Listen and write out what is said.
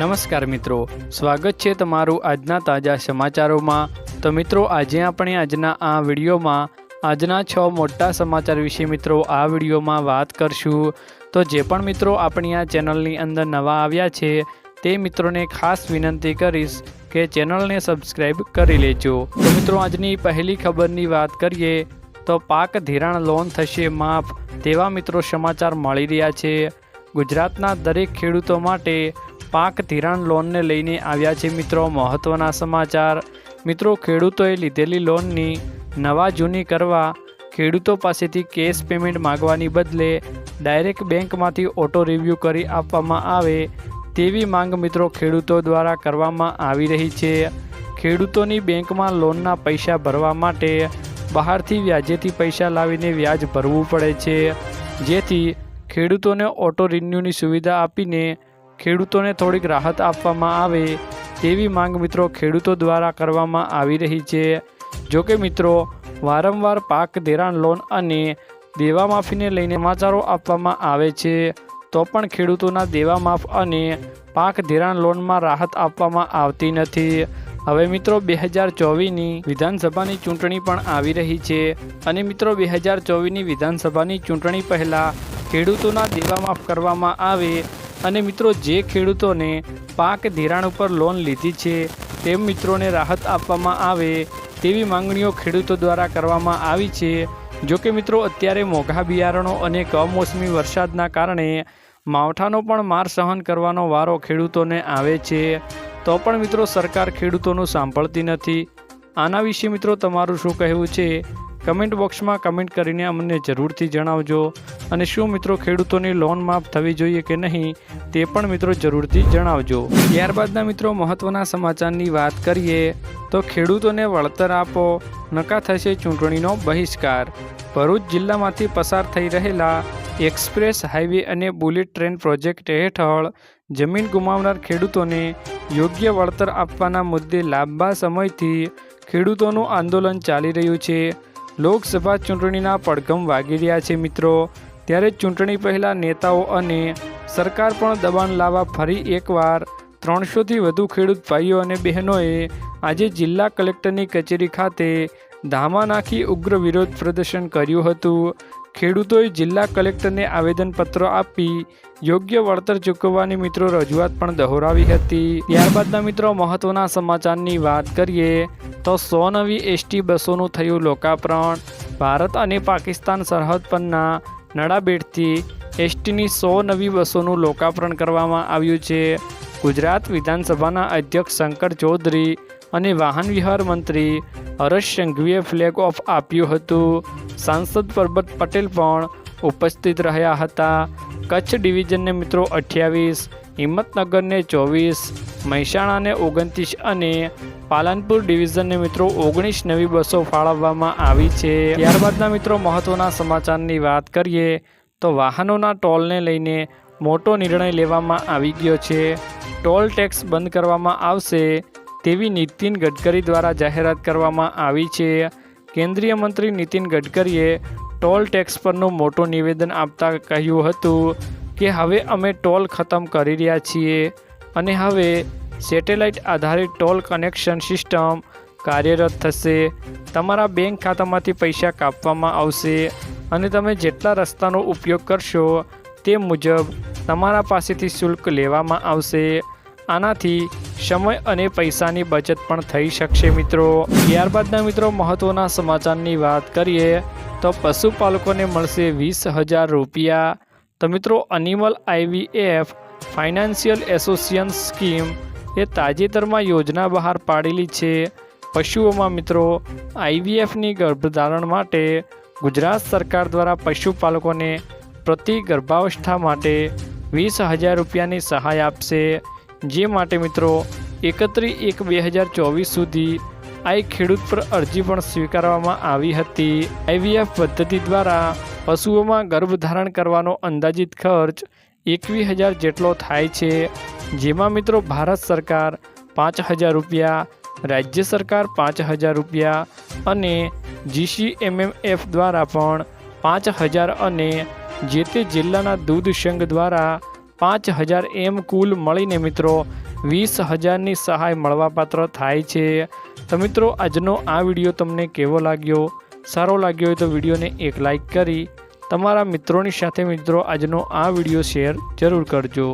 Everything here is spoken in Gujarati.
નમસ્કાર મિત્રો. સ્વાગત છે તમારું આજના તાજા સમાચારોમાં. તો મિત્રો, આજે આપણે આજના આ વિડીયોમાં, આજના છ મોટા સમાચાર વિશે મિત્રો આ વિડીયોમાં વાત કરશું. તો જે પણ મિત્રો આપણી આ ચેનલની અંદર નવા આવ્યા છે, તે મિત્રોને ખાસ વિનંતી કરીશ કે ચેનલને સબસ્ક્રાઈબ કરી લેજો. તો મિત્રો, આજની પહેલી ખબરની વાત કરીએ, તો પાક ધિરાણ લોન થશે માફ, તેવા મિત્રો સમાચાર મળી રહ્યા છે. ગુજરાતના દરેક ખેડૂતો માટે પાક ધિરાણ લોનને લઈને આવ્યા છે મિત્રો. મહત્ત્વના સમાચાર. મિત્રો, ખેડૂતોએ લીધેલી લોનની નવા જૂની કરવા ખેડૂતો પાસેથી કેશ પેમેન્ટ માગવાની બદલે ડાયરેક્ટ બેંકમાંથી ઓટો રિવ્યૂ કરી આપવામાં આવે તેવી માંગ મિત્રો ખેડૂતો દ્વારા કરવામાં આવી રહી છે. ખેડૂતોની બેંકમાં લોનના પૈસા ભરવા માટે બહારથી વ્યાજેથી પૈસા લાવીને વ્યાજ ભરવું પડે છે. જેથી ખેડૂતોને ઓટો રિન્યૂની સુવિધા આપીને ખેડૂતોને થોડીક રાહત આપવામાં આવે તેવી માંગ મિત્રો ખેડૂતો દ્વારા કરવામાં આવી રહી છે. જોકે મિત્રો, વારંવાર પાક ધિરાણ લોન અને દેવા માફીને લઈને સમાચારો આપવામાં આવે છે, તો પણ ખેડૂતોના દેવા માફ અને પાક ધિરાણ લોનમાં રાહત આપવામાં આવતી નથી. હવે મિત્રો, બે હજાર ચોવીસની વિધાનસભાની ચૂંટણી પણ આવી રહી છે અને મિત્રો, બે હજાર ચોવીસની વિધાનસભાની ચૂંટણી પહેલાં ખેડૂતોના દેવા માફ કરવામાં આવે અને મિત્રો જે ખેડૂતોને પાક ધિરાણ ઉપર લોન લીધી છે, તેમ મિત્રોને રાહત આપવામાં આવે તેવી માંગણીઓ ખેડૂતો દ્વારા કરવામાં આવી છે. જો કે મિત્રો, અત્યારે મોઘા બિયારણો અને કમોસમી વરસાદના કારણે માવઠાનો પણ માર સહન કરવાનો વારો ખેડૂતોને આવે છે. તો પણ મિત્રો, સરકાર ખેડૂતોનું સાંભળતી નથી. આના વિશે મિત્રો તમારું શું કહેવું છે? કમેન્ટ બોક્સમાં કમેન્ટ કરીને અમને જરૂરથી જણાવજો. અને શું મિત્રો ખેડૂતોની લોન માફ થવી જોઈએ કે નહીં, તે પણ મિત્રો જરૂરથી જણાવજો. ત્યારબાદના મિત્રો મહત્ત્વના સમાચારની વાત કરીએ, તો ખેડૂતોને વળતર આપો. નકા થશે ચૂંટણીનો બહિષ્કાર. ભરૂચ જિલ્લામાંથી પસાર થઈ રહેલા એક્સપ્રેસ હાઈવે અને બુલેટ ટ્રેન પ્રોજેક્ટ હેઠળ જમીન ગુમાવનાર ખેડૂતોને યોગ્ય વળતર આપવાના મુદ્દે લાંબા સમયથી ખેડૂતોનું આંદોલન ચાલી રહ્યું છે. લોકસભા ચૂંટણીના પડઘમ વાગી રહ્યા છે મિત્રો. ત્યારે ચૂંટણી પહેલાં નેતાઓ અને સરકાર પણ દબાણ લાવવા ફરી એકવાર ત્રણસોથી વધુ ખેડૂત ભાઈઓ અને બહેનોએ આજે જિલ્લા કલેક્ટરની કચેરી ખાતે ધામા નાખી ઉગ્ર વિરોધ પ્રદર્શન કર્યું હતું. ખેડૂતોએ જિલ્લા કલેક્ટરને આવેદનપત્રો આપી યોગ્ય વળતર ચૂકવવાની મિત્રો રજૂઆત પણ દોહરાવી હતી. ત્યારબાદના મિત્રો મહત્વના સમાચારની વાત કરીએ તો સો નવી એસટી બસોનું થયું લોકાર્પણ. ભારત અને પાકિસ્તાન સરહદ પરના નડાબેટથી એસટીની સો નવી બસોનું લોકાર્પણ કરવામાં આવ્યું છે. ગુજરાત વિધાનસભાના અધ્યક્ષ શંકર ચૌધરી અને વાહન વ્યવહાર મંત્રી હર્ષ સંઘવીએ ફ્લેગ ઓફ આપ્યું હતું. સાંસદ પરબત પટેલ પણ ઉપસ્થિત રહ્યા હતા. કચ્છ ડિવિઝનને મિત્રો અઠ્યાવીસ, હિંમતનગરને ચોવીસ, મહેસાણાને ઓગણત્રીસ અને પાલનપુર ડિવિઝનને મિત્રો ઓગણીસ નવી બસો ફાળવવામાં આવી છે. ત્યારબાદના મિત્રો મહત્ત્વના સમાચારની વાત કરીએ, તો વાહનોના ટોલને લઈને મોટો નિર્ણય લેવામાં આવી ગયો છે. ટોલ ટેક્સ બંધ કરવામાં આવશે તેવી નીતિન ગડકરી દ્વારા જાહેરાત કરવામાં આવી છે. કેન્દ્રીય મંત્રી નીતિન ગડકરીએ ટોલ ટેક્સ પરનું મોટું નિવેદન આપતા કહ્યું હતું કે હવે અમે ટોલ ખતમ કરી રહ્યા છીએ અને હવે સેટેલાઇટ આધારિત ટોલ કનેક્શન સિસ્ટમ કાર્યરત થશે. તમારા બેંક ખાતામાંથી પૈસા કાપવામાં આવશે અને તમે જેટલા રસ્તાનો ઉપયોગ કરશો તે મુજબ તમારા પાસેથી શુલ્ક લેવામાં આવશે. આનાથી સમય અને પૈસાની બચત પણ થઈ શકશે મિત્રો. ત્યારબાદના મિત્રો મહત્ત્વના સમાચારની વાત કરીએ તો પશુપાલકોને મળશે વીસ હજાર રૂપિયા. તો મિત્રો animal IVF financial association scheme એ તાજેતરમાં યોજના બહાર પાડેલી છે. પશુઓમાં મિત્રો આઈવીએફની ગર્ભધારણ માટે ગુજરાત સરકાર દ્વારા પશુપાલકોને પ્રતિ ગર્ભાવસ્થા માટે વીસ હજાર રૂપિયાની સહાય આપશે. જે માટે મિત્રો એકત્રીસ એક બે હજાર ચોવીસ સુધી આ ખેડૂત પર અરજી પણ સ્વીકારવામાં આવી હતી. આઈવીએફ પદ્ધતિ દ્વારા પશુઓમાં ગર્ભધારણ કરવાનો અંદાજિત ખર્ચ એકવીસ હજાર જેટલો થાય છે, જેમાં મિત્રો ભારત સરકાર પાંચ હજાર રૂપિયા, રાજ્ય સરકાર પાંચ હજાર રૂપિયા અને જીસીએમએમએફ દ્વારા પણ પાંચ હજાર અને જે તે જિલ્લાના દૂધ સંઘ દ્વારા પાંચ હજાર એમ કુલ મળીને મિત્રો વીસ હજારની સહાય મળવાપાત્ર થાય છે. તો મિત્રો, આજનો આ વીડિયો તમને કેવો લાગ્યો? સારો લાગ્યો હોય તો વિડીયોને એક લાઈક કરી. તમારા મિત્રોની સાથે મિત્રો આજનો આ વીડિયો શેર જરૂર કરજો.